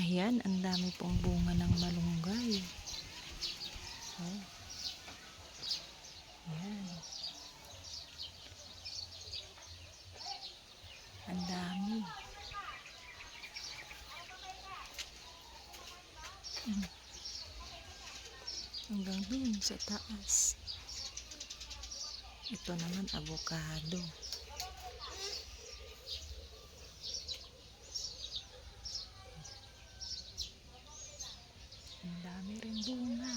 Ayan, ang dami pong bunga ng malunggay. Oh. Ayan. Ang dami. Mm. Hanggang dun sa taas. Ito naman avocado. Ang dami rin bunga.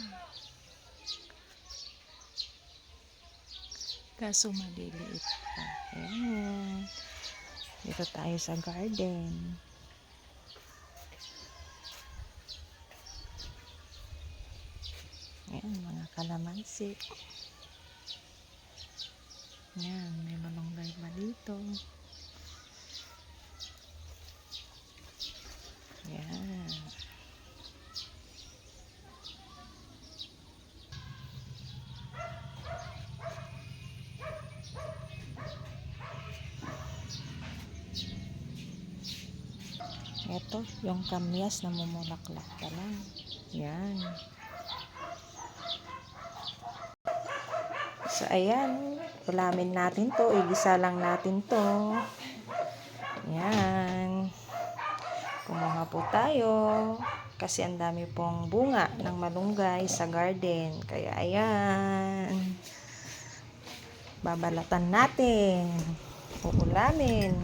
Kaso maliliit pa. Ayan. Dito tayo sa garden. Ayan, mga kalamansi. Ayan, may malunggay pa dito. Ayan. Ito, yung kamyas na mumulaklak pa lang. Yan. So, ayan. Ulamin natin to. Igisa lang natin to. Yan. Kumuha po tayo. Kasi ang dami pong bunga ng malunggay sa garden. Kaya, ayan. Babalatan natin. Uulamin.